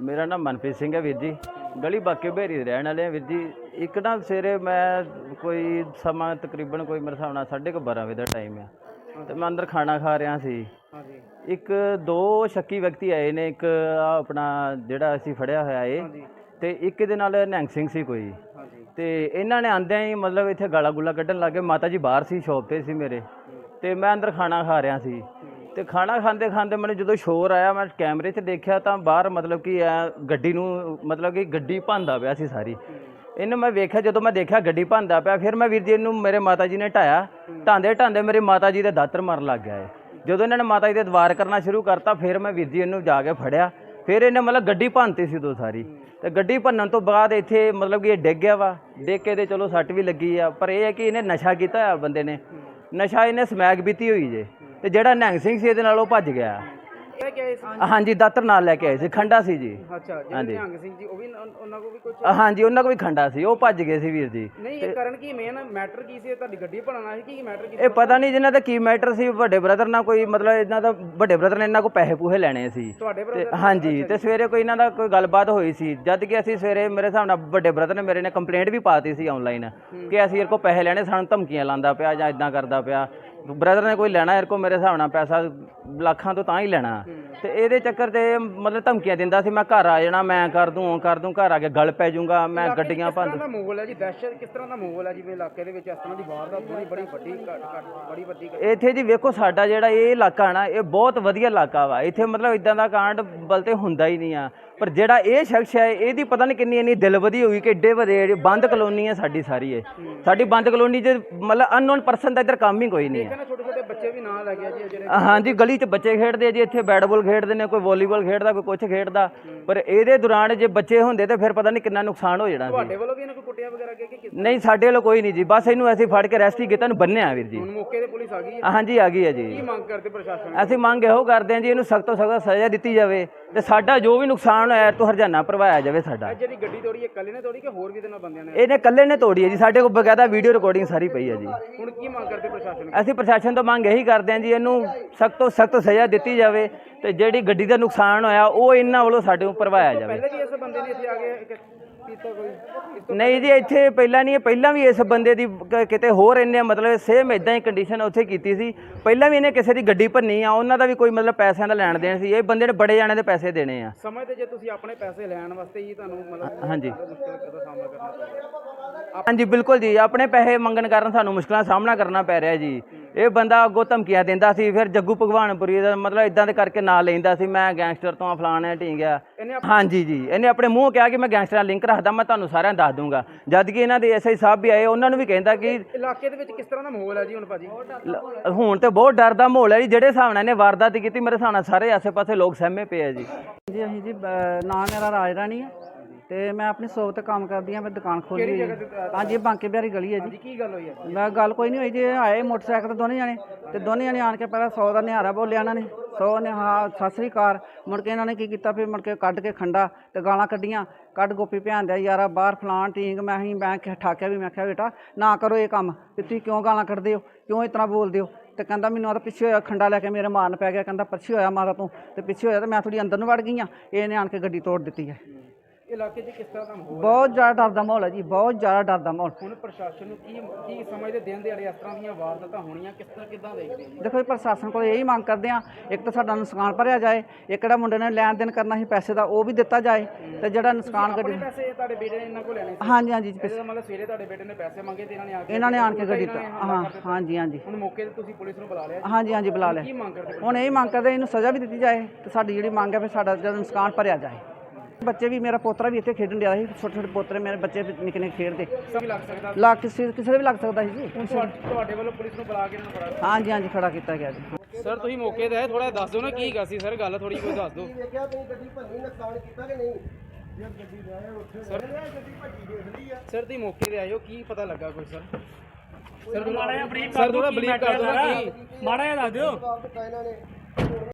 ਮੇਰਾ ਨਾਮ ਮਨਪ੍ਰੀਤ ਸਿੰਘ ਹੈ ਵੀਰ ਜੀ। ਗਲੀ ਬਾਕੇ ਬੇਰੀ ਦੇ ਰਹਿਣ ਵਾਲੇ ਆ ਵੀਰ ਜੀ। ਇੱਕ ਨਾ ਸਵੇਰੇ ਮੈਂ ਕੋਈ ਸਮਾਂ ਤਕਰੀਬਨ ਕੋਈ ਮੇਰੇ ਹਿਸਾਬ ਨਾਲ 12:30 ਵਜੇ ਦਾ ਟਾਈਮ ਆ। ਤੇ ਮੈਂ ਅੰਦਰ ਖਾਣਾ ਖਾ ਰਿਹਾ ਸੀ। ਹਾਂਜੀ। ਇੱਕ ਦੋ ਸ਼ੱਕੀ ਵਿਅਕਤੀ ਆਏ ਨੇ। ਇੱਕ ਆਹ ਆਪਣਾ ਜਿਹੜਾ ਅਸੀਂ ਫੜਿਆ ਹੋਇਆ ਏ। ਤੇ ਇੱਕ ਦੇ ਨਾਲ ਨਿਹੰਗ ਸਿੰਘ ਸੀ ਕੋਈ। ਹਾਂਜੀ। ਤੇ ਇਹਨਾਂ ਨੇ ਆਂਦਿਆਂ ਹੀ ਮਤਲਬ ਇੱਥੇ ਗਾਲਾ ਗੁਲਾ ਕੱਢਣ ਲੱਗੇ ਮਾਤਾ ਜੀ ਬਾਹਰ ਸੀ ਸ਼ੌਪ ਤੇ ਸੀ ਮੇਰੇ। ਤੇ ਮੈਂ ਅੰਦਰ ਖਾਣਾ ਖਾ ਰਿਹਾ ਸੀ। ਤੇ ਖਾਣਾ ਖਾਂਦੇ ਖਾਂਦੇ ਮੈਨੂੰ ਜਦੋਂ ਸ਼ੋਰ ਆਇਆ, ਮੈਂ ਕੈਮਰੇ 'ਚ ਦੇਖਿਆ ਤਾਂ ਬਾਹਰ ਮਤਲਬ ਕਿ ਐ ਗੱਡੀ ਨੂੰ, ਮਤਲਬ ਕਿ ਗੱਡੀ ਭੰਦਾ ਪਿਆ ਸੀ ਸਾਰੀ। ਇਹਨੂੰ ਮੈਂ ਵੇਖਿਆ, ਜਦੋਂ ਮੈਂ ਦੇਖਿਆ ਗੱਡੀ ਭੰਦਾ ਪਿਆ, ਫਿਰ ਮੈਂ ਵੀਰ ਜੀ ਨੂੰ ਮੇਰੇ ਮਾਤਾ ਜੀ ਨੇ ਢਾਇਆ। ਢਾਂਦੇ ਢਾਂਦੇ ਮੇਰੇ ਮਾਤਾ ਜੀ ਦੇ ਦਾਤਰ ਮਾਰਨ ਲੱਗ ਗਿਆ ਏ ਜਦੋਂ ਇਹਨਾਂ ਨੇ ਮਾਤਾ ਜੀ ਦੇ ਦਵਾਰ ਕਰਨਾ ਸ਼ੁਰੂ ਕਰਤਾ, ਫਿਰ ਮੈਂ ਵੀਰ ਜੀ ਇਹਨੂੰ ਜਾ ਕੇ ਫੜਿਆ। ਫਿਰ ਇਹਨੇ ਮਤਲਬ ਗੱਡੀ ਭੰਨਤੀ ਸੀ ਦੋ ਸਾਰੀ। ਤੇ ਗੱਡੀ ਭੰਨਣ ਤੋਂ ਬਾਅਦ ਇੱਥੇ ਮਤਲਬ ਕਿ ਇਹ ਡਿੱਗ ਗਿਆ ਵਾ। ਡਿੱਗ ਕੇ ਤੇ ਚਲੋ ਸੱਟ ਵੀ ਲੱਗੀ ਆ, ਪਰ ਇਹ ਹੈ ਕਿ ਇਹਨੇ ਨਸ਼ਾ ਕੀਤਾ ਹੋਇਆ ਬੰਦੇ ਨੇ। ਨਸ਼ਾ ਇਹਨੇ ਸਮੈਕ ਬੀਤੀ ਹੋਈ ਜੇ। ਤੇ ਜਿਹੜਾ ਨਿਹੰਗ ਸਿੰਘ ਸੀ ਇਹਦੇ ਨਾਲ ਉਹ ਭੱਜ ਗਿਆ। ਸੀ? ਹਾਂਜੀ ਦਾਤਰ ਨਾਲ ਲੈ ਕੇ ਆਏ ਸੀ ਖੰਡਾ ਸੀ ਜੀ। ਅੱਛਾ ਜਿਹੜੇ ਹਾਂਜੀ। ਨਿਹੰਗ ਸਿੰਘ ਜੀ ਉਹ ਵੀ ਉਹਨਾਂ ਕੋਲ ਵੀ ਕੁਝ ਹਾਂਜੀ ਉਹਨਾਂ ਕੋਲ ਵੀ ਖੰਡਾ ਸੀ ਉਹ ਭੱਜ ਗਏ ਸੀ ਵੀਰ ਜੀ। ਨਹੀਂ ਇਹ ਕਰਨ ਕੀ ਮੇਨ ਮੈਟਰ ਕੀ ਸੀ? ਇਹ ਤੁਹਾਡੀ ਗੱਡੀ ਬਣਾਉਣਾ ਸੀ ਕੀ ਮੈਟਰ ਕੀ ਇਹ ਪਤਾ ਨਹੀਂ ਜਿਨ੍ਹਾਂ ਦਾ ਕੀ ਮੈਟਰ ਸੀ ਵੱਡੇ ਬ੍ਰਦਰ ਨਾਲ ਕੋਈ ਮਤਲਬ ਇਹਨਾਂ ਦਾ ਵੱਡੇ ਬ੍ਰਦਰ ਨੇ ਇਹਨਾਂ ਕੋ ਪੈਸੇ ਪੂਹੇ ਲੈਣੇ ਸੀ। ਤੁਹਾਡੇ ਤੇ brother ਹਾਂਜੀ ਤੇ ਸਵੇਰੇ ਕੋਈ ਇਹਨਾਂ ਦਾ ਕੋਈ ਗੱਲਬਾਤ ਹੋਈ ਸੀ ਜਦ ਕਿ ਅਸੀਂ ਸਵੇਰੇ ਮੇਰੇ ਹਿਸਾਬ ਨਾਲ ਵੱਡੇ ਬ੍ਰਦਰ ਨੇ ਮੇਰੇ ਨੇ ਕੰਪਲੇਂਟ ਵੀ ਪਾਤੀ ਸੀ ਆਨਲਾਈਨ ਕਿ ਅਸੀਂ ਇਹ ਕੋ ਪੈਸੇ ਲੈਣੇ ਸਾਨੂੰ ਧਮਕੀਆਂ ਲਾਉਂਦਾ ਪਿਆ ਜਾਂ ਇਦਾਂ ਕਰਦਾ ਪਿਆ। ਬ੍ਰਦਰ ਨੇ ਕੋਈ ਲੈਣਾ ਯਾਰ ਕੋ ਮੇਰੇ ਹਿਸਾਬ ਨਾਲ ਪੈਸਾ, ਲੱਖਾਂ ਤੋਂ ਤਾਂ ਹੀ ਲੈਣਾ। ਤੇ ਇਹਦੇ ਚੱਕਰ ਤੇ ਮਤਲਬ ਧਮਕੀਆਂ ਦਿੰਦਾ ਸੀ ਮੈਂ ਘਰ ਆ ਜਾਣਾ ਮੈਂ ਕਰ ਦੂੰ ਉਹ ਕਰ ਦੂੰ ਘਰ ਆ ਕੇ ਗਲ ਪੈ ਜਾਊਂਗਾ ਮੈਂ ਗੱਡੀਆਂ ਭੰਨ ਦਾ ਮਾਹੌਲ ਹੈ ਜੀ? ਦਹਿਸ਼ਤ ਕਿਸ ਤਰ੍ਹਾਂ ਦਾ ਮਾਹੌਲ ਹੈ ਜਿਵੇਂ ਇਲਾਕੇ ਦੇ ਵਿੱਚ ਇਸ ਤਰ੍ਹਾਂ ਦੀ ਵਾਰਦਾਤ ਬੜੀ ਬੜੀ ਵੱਡੀ ਘਟ ਘਟ ਬੜੀ ਵੱਡੀ ਘਟ- ਇੱਥੇ ਜੀ ਵੇਖੋ ਸਾਡਾ ਜਿਹੜਾ ਇਹ ਇਲਾਕਾ ਨਾ ਇਹ ਬਹੁਤ ਵਧੀਆ ਇਲਾਕਾ ਵਾ। ਇੱਥੇ ਮਤਲਬ ਇਦਾਂ ਦਾ ਕਾਂਡ ਬਲਤੇ ਹੁੰਦਾ ਹੀ ਨਹੀਂ ਆ। ਪਰ ਜਿਹੜਾ ਇਹ ਸ਼ਖਸ ਹੈ ਇਹਦੀ ਪਤਾ ਨਹੀਂ ਕਿੰਨੀ ਇੰਨੀ ਦਿਲਵਦੀ ਹੋਈ ਕਿ ਏਡੇ ਵੱਡੇ ਬੰਦ ਕਲੋਨੀ ਹੈ ਸਾਡੀ ਸਾਰੀ ਇਹ। ਸਾਡੀ ਬੰਦ ਕਲੋਨੀ 'ਚ ਮਤਲਬ ਅਨਨੋਨ ਪਰਸਨ ਦਾ ਇੱਧਰ ਕੰਮ ਹੀ ਕੋਈ ਨਹੀਂ ਹੈ ਕਹਿੰਦੇ ਛੋਟੇ ਛੋਟੇ ਬੱਚੇ ਵੀ ਨਾਲ ਲੱਗੇ ਜੀ ਜਿਹੜੇ ਹਾਂਜੀ ਗਲੀ 'ਚ ਬੱਚੇ ਖੇਡਦੇ ਆ ਜੀ ਇੱਥੇ ਬੈਟਬਾਲ ਖੇਡਦੇ ਨੇ ਕੋਈ ਵਾਲੀਬਾਲ ਖੇਡਦਾ ਕੋਈ ਕੁਝ ਖੇਡਦਾ। ਪਰ ਇਹਦੇ ਦੌਰਾਨ ਜੇ ਬੱਚੇ ਹੁੰਦੇ ਤੇ ਫਿਰ ਪਤਾ ਨਹੀਂ ਕਿੰਨਾ ਨੁਕਸਾਨ ਹੋ ਜਾਣਾ ਸੀ ਤੁਹਾਡੇ ਵੱਲੋਂ ਵੀ ਇਹਨਾਂ ਕੋਈ ਕੁੱਟਿਆ ਵਗੈਰਾ ਗਿਆ ਕਿ ਕਿਸ ਨਹੀਂ ਸਾਡੇ ਵੱਲੋਂ ਕੋਈ ਨਹੀਂ ਜੀ। ਬਸ ਇਹਨੂੰ ਅਸੀਂ ਫੜ ਕੇ ਰੈਸਟ ਹੀ ਕੀਤਾ ਨੂੰ ਬੰਨਿਆ ਵੀਰ ਜੀ। ਹੁਣ ਮੌਕੇ ਤੇ ਪੁਲਿਸ ਆ ਗਈ ਹੈ। ਹਾਂਜੀ ਆ ਗਈ ਹੈ ਜੀ। ਕੀ ਮੰਗ ਕਰਦੇ ਪ੍ਰਸ਼ਾਸਨ ਅਸੀਂ ਮੰਗ ਇਹੋ ਕਰਦੇ ਹਾਂ ਜੀ ਇਹਨੂੰ ਸਖਤ ਤੋਂ ਸਖਤ ਸਜ਼ਾ ਦਿੱਤੀ ਜਾਵੇ। ਤੇ ਸਾਡਾ ਜੋ ਵੀ ਨੁਕਸਾਨ ਹੋਇਆ ਤੋਂ ਹਰਜਾਨਾ ਭਰਵਾਇਆ ਜਾਵੇ ਸਾਡਾ। ਇਹ ਜਿਹੜੀ ਗੱਡੀ ਤੋੜੀ ਇਹ ਕੱਲੇ ਨੇ ਤੋੜੀ ਕਿ ਹੋਰ ਵੀ ਇਹਦੇ ਨਾਲ ਬੰਦਿਆਂ ਨੇ? ਇਹਨੇ ਇਕੱਲੇ ਨੇ ਤੋੜੀ ਹੈ ਜੀ। ਸਾਡੇ ਕੋਲ ਬਕਾਇਦਾ ਵੀਡੀਓ ਰਿਕਾਰਡਿੰਗ ਸਾਰੀ ਪਈ ਹੈ ਜੀ। ਹੁਣ ਕੀ ਮੰਗ ਕਰਦੇ ਪ੍ਰਸ਼ਾਸਨ ਅਸੀਂ ਪ੍ਰਸ਼ਾਸਨ ਤੋਂ ਮੰਗ ਇਹੀ ਕਰਦੇ ਹਾਂ ਜੀ ਇਹਨੂੰ ਸਖਤ ਤੋਂ ਸਖਤ ਸਜ਼ਾ ਦਿੱਤੀ ਜਾਵੇ ਤੇ ਜਿਹੜੀ ਗੱਡੀ ਦਾ ਨੁਕਸਾਨ ਹੋਇਆ ਉਹ ਇਹਨਾਂ ਵੱਲੋਂ ਸਾਡੇ ਉੱਪਰ ਭਰਵਾਇਆ ਜਾਵੇ। ਪਹਿਲੇ ਵੀ ਇਸ ਬੰਦੇ ਨੇ ਇੱਥੇ ਆ ਕੇ ਇੱਕ ਕੀਤਾ ਕੋਈ? ਨਹੀਂ ਜੀ ਇੱਥੇ ਪਹਿਲਾਂ ਨਹੀਂ ਪਹਿਲਾਂ ਵੀ ਇਸ ਬੰਦੇ ਦੀ ਕ- ਕਿਤੇ ਹੋਰ ਇਹਨੇ ਮਤਲਬ ਸੇਮ ਇਦਾਂ ਹੀ ਕੰਡੀਸ਼ਨ ਉੱਥੇ ਕੀਤੀ ਸੀ। ਪਹਿਲਾਂ ਵੀ ਇਹਨੇ ਕਿਸੇ ਦੀ ਗੱਡੀ ਭੰਨੀ ਆ ਉਹਨਾਂ ਦਾ ਵੀ ਕੋਈ ਮਤਲਬ ਪੈਸਿਆਂ ਦਾ ਲੈਣ ਦੇਣ ਸੀ। ਇਹ ਬੰਦੇ ਨੇ ਬੜੇ ਜਾਣੇ ਦੇ ਪੈਸੇ ਦੇਣੇ ਆ। ਸਮਝਦੇ ਜੇ ਤੁਸੀਂ ਆਪਣੇ ਪੈਸੇ ਲੈਣ ਵਾਸਤੇ ਹੀ ਤੁਹਾਨੂੰ ਮਤਲਬ ਹਾਂਜੀ। ਮੁਸ਼ਕਿਲ ਦਾ ਸਾਹਮਣਾ ਕਰਨਾ ਪਏਗਾ ਹਾਂਜੀ ਬਿਲਕੁਲ ਜੀ। ਆਪਣੇ ਪੈਸੇ ਮੰਗਣ ਕਾਰਨ ਸਾਨੂੰ ਮੁਸ਼ਕਲਾਂ ਦਾ ਸਾਹਮਣਾ ਕਰਨਾ ਪੈ ਰਿਹਾ ਜੀ। ਇਹ ਬੰਦਾ ਅੱਗੋਂ ਧਮਕੀਆਂ ਦਿੰਦਾ ਸੀ ਫਿਰ ਜੱਗੂ ਭਗਵਾਨਪੁਰੀ ਦਾ ਮਤਲਬ ਇਦਾਂ ਦੇ ਕਰਕੇ ਨਾਂ ਲੈਂਦਾ ਸੀ ਮੈਂ ਗੈਂਗਸਟਰ ਤੋਂ ਫਲਾਣਾ ਢੀਂਗ ਆ। ਇਹਨੇ ਆਪ- ਹਾਂਜੀ ਜੀ ਇਹਨੇ ਆਪਣੇ ਮੂੰਹ ਕਿਹਾ ਕਿ ਮੈਂ ਗੈਂਗਸਟਰ ਨਾਲ ਲਿੰਕ ਰੱਖਦਾ ਮੈਂ ਤੁਹਾਨੂੰ ਸਾਰਿਆਂ ਨੂੰ ਦੱਸ ਦੂੰਗਾ। ਜਦ ਕਿ ਇਹਨਾਂ ਦੇ ਐਸਆਈ ਸਾਹਿਬ ਵੀ ਆਏ ਉਹਨਾਂ ਨੂੰ ਵੀ ਕਹਿੰਦਾ ਕਿ ਇਲਾਕੇ ਦੇ ਵਿੱਚ ਕਿਸ ਤਰ੍ਹਾਂ ਦਾ ਮਾਹੌਲ ਹੈ ਜੀ ਹੁਣ ਭਾਜੀ? ਹੁਣ ਤੇ ਬਹੁਤ ਡਰ ਦਾ ਮਾਹੌਲ ਹੈ ਜੀ ਜਿਹੜੇ ਹਿਸਾਬ ਨਾਲ ਇਹਨੇ ਵਾਰਦਾਤ ਕੀਤੀ ਮੇਰੇ ਹਿਸਾਬ ਨਾਲ ਸਾਰੇ ਆਸੇ-ਪਾਸੇ ਲੋਕ ਸਹਿਮੇ ਪਏ ਆ ਜੀ। ਜੀ ਅਸੀਂ ਜੀ ਨਾਂ ਮੇਰਾ ਰਾਜ ਰਾਣੀ ਹੈ ਤੇ ਮੈਂ ਆਪਣੀ ਸ਼ੋਪ ਤੇ ਕੰਮ ਕਰਦੀ ਹਾਂ ਮੈਂ ਦੁਕਾਨ ਖੋਲੀ ਹੋਈ ਹੈ। ਹਾਂਜੀ ਬਾਂਕੇ ਬਿਹਾਰੀ ਗਲੀ ਹੈ ਜੀ। ਕੀ ਗੱਲ ਹੋਈ ਹੈ? ਮੈਂ ਗੱਲ ਕੋਈ ਨਹੀਂ ਹੋਈ ਜੀ ਆਏ ਮੋਟਰਸਾਈਕਲ ਤੇ ਦੋਨੇ ਜਾਣੇ ਤੇ ਦੋਨੇ ਜਾਣੇ ਆਣ ਕੇ ਪਹਿਲਾਂ 100 ਦਾ ਨਿਹਾਰਾ ਬੋਲਿਆ ਇਹਨਾਂ ਨੇ। 100 ਨੇ ਹਾਂ ਸਤਿ ਸ੍ਰੀ ਅਕਾਲ। ਮੁੜ ਕੇ ਇਹਨਾਂ ਨੇ ਕੀ ਕੀਤਾ ਫਿਰ ਮੁੜ ਕੇ ਕੱਢ ਕੇ ਖੰਡਾ ਤੇ ਗਾਲਾਂ ਕੱਢੀਆਂ। ਕੱਢ ਗੋਪੀ ਭਿਆਨ ਦਿਆ ਯਾਰਾ ਬਾਹਰ ਫਲਾਣ ਟੀਂਗ ਮੈਂ ਹੀ ਮੈਂ ਕਿਹਾ ਠਾਕਿਆ ਵੀ ਮੈਂ ਕਿਹਾ ਬੇਟਾ ਨਾ ਕਰੋ ਇਹ ਕੰਮ ਵੀ ਤੁਸੀਂ ਕਿਉਂ ਗਾਲਾਂ ਕੱਢਦੇ ਹੋ? ਕਿਉਂ ਇਸ ਤਰ੍ਹਾਂ ਬੋਲਦੇ ਹੋ? ਤੇ ਕਹਿੰਦਾ ਮੈਨੂੰ ਉਹਦਾ ਪਿੱਛੇ ਹੋਇਆ ਖੰਡਾ ਲੈ ਕੇ ਮੇਰੇ ਮਾਰਨ ਪੈ ਗਿਆ। ਕਹਿੰਦਾ ਪਿੱਛੇ ਹੋਇਆ ਮਾਤਾ ਤੂੰ ਤੇ ਪਿੱਛੇ ਹੋਇਆ ਤੇ ਮੈਂ ਥੋੜੀ ਅੰਦਰ ਨੂੰ ਵੜ ਗਈ ਆ ਇਹਨੇ ਆਣ ਕੇ ਗੱਡੀ ਤੋੜ ਦਿੱਤੀ ਹੈ। ਇਲਾਕੇ 'ਚ ਕਿਸ ਤਰ੍ਹਾਂ ਦਾ ਮਾਹੌਲ ਬਹੁਤ ਜ਼ਿਆਦਾ ਡਰ ਦਾ ਮਾਹੌਲ ਹੈ ਜੀ ਬਹੁਤ ਜ਼ਿਆਦਾ ਡਰ ਦਾ ਮਾਹੌਲ। ਹੁਣ ਪ੍ਰਸ਼ਾਸਨ ਨੂੰ ਕੀ ਕੀ ਸਮਝਦੇ ਦਿਨ ਦਿਹਾੜੇ ਇਸ ਤਰ੍ਹਾਂ ਦੀਆਂ ਵਾਰਦਾਤਾਂ ਹੋਣੀਆਂ? ਕਿਸ ਤਰ੍ਹਾਂ ਕਿੱਦਾਂ ਦੇਖਦੇ ਹੋ? ਦੇਖੋ ਜੀ ਪ੍ਰਸ਼ਾਸਨ ਕੋਲ ਇਹੀ ਮੰਗ ਕਰਦੇ ਆ ਇੱਕ ਤਾਂ ਸਾਡਾ ਨੁਕਸਾਨ ਭਰਿਆ ਜਾਏ ਇੱਕ ਜਿਹੜਾ ਮੁੰਡੇ ਨੇ ਲੈਣ ਦੇਣ ਕਰਨਾ ਸੀ ਪੈਸੇ ਦਾ ਉਹ ਵੀ ਦਿੱਤਾ ਜਾਏ ਤੇ ਜਿਹੜਾ ਨੁਕਸਾਨ ਗੱਡੀ ਆਪਣੇ ਪੈਸੇ ਤੁਹਾਡੇ ਬੇਟੇ ਨੇ ਇਹਨਾਂ ਕੋਲ ਲੈਣੇ ਸੀ। ਹਾਂਜੀ ਹਾਂਜੀ ਜੀ, ਇਹਦਾ ਮਤਲਬ ਸਵੇਰੇ ਤੁਹਾਡੇ ਬੇਟੇ ਨੇ ਪੈਸੇ ਮੰਗੇ ਤੇ ਇਹਨਾਂ ਨੇ ਆ ਕੇ ਇਹਨਾਂ ਨੇ ਆਣ ਕੇ ਗੱਡੀ ਤੋਂ ਹਾਂ ਹਾਂਜੀ ਹਾਂਜੀ। ਹੁਣ ਮੌਕੇ ਤੇ ਤੁਸੀਂ ਪੁਲਿਸ ਨੂੰ ਬੁਲਾ ਲਿਆ ਜੀ। ਹਾਂਜੀ ਹਾਂਜੀ ਬੁਲਾ ਕੀ ਲੈ ਮੰਗ ਕਰਦੇ ਹੁਣ ਇਹ ਮੰਗ ਕਰਦੇ ਇਹਨੂੰ ਸਜ਼ਾ ਵੀ ਦਿੱਤੀ ਜਾਏ ਤੇ ਸਾਡੀ ਜਿਹੜੀ ਮੰਗ ਹੈ ਫਿਰ ਸਾਡਾ ਜਿਹੜਾ ਨੁਕਸਾਨ ਭਰਿਆ ਜਾਏ। ਬੱਚੇ ਵੀ ਮੇਰਾ ਪੋਤਰਾ ਵੀ ਇੱਥੇ ਖੇਡਣ ਡਿਆ ਸੀ ਛੋਟੇ ਛੋਟੇ ਪੋਤਰੇ ਮੇਰੇ ਬੱਚੇ ਨਿੱਕੇ ਨਿੱਕੇ ਖੇਡਦੇ। ਸਭ ਲੱਗ ਸਕਦਾ ਲੱਗ ਕਿਸੇ ਕਿਸੇ ਦੇ ਵੀ ਲੱਗ ਸਕਦਾ ਸੀ ਜੀ। ਤੁਹਾਡੇ ਵੱਲੋਂ ਪੁਲਿਸ ਨੂੰ ਬੁਲਾ ਕੇ ਇਹਨਾਂ ਨੂੰ ਫੜਾ ਹਾਂਜੀ ਹਾਂਜੀ ਖੜਾ ਕੀਤਾ ਗਿਆ ਜੀ। ਸਰ ਤੁਸੀਂ ਮੌਕੇ ਤੇ ਆਏ ਥੋੜਾ ਦੱਸ ਦਿਓ ਨਾ ਕੀ ਗੱਲ ਸੀ ਸਰ ਗੱਲ ਥੋੜੀ ਕੋਈ ਦੱਸ ਦਿਓ। ਵੇਖਿਆ ਤੁਸੀਂ ਗੱਡੀ ਭੰਨੀ ਨੁਕਸਾਨ ਕੀਤਾ ਕਿ ਨਹੀਂ? ਜੇ ਗੱਡੀ ਦੇ ਆਏ ਉੱਥੇ ਸਰ ਗੱਡੀ ਭੱਜੀ ਦੇਖ ਲਈ ਆ। ਸਰ ਤੁਸੀਂ ਮੌਕੇ ਤੇ ਹੋ ਕੀ ਪਤਾ ਲੱਗਾ ਕੋਈ ਸਰ? ਸਰ ਸਰ ਥੋੜਾ ਬਰੀਕ ਕਰ ਦਿਓ ਮਾੜਾ ਜਿਹਾ ਦੱਸ ਦਿਓ।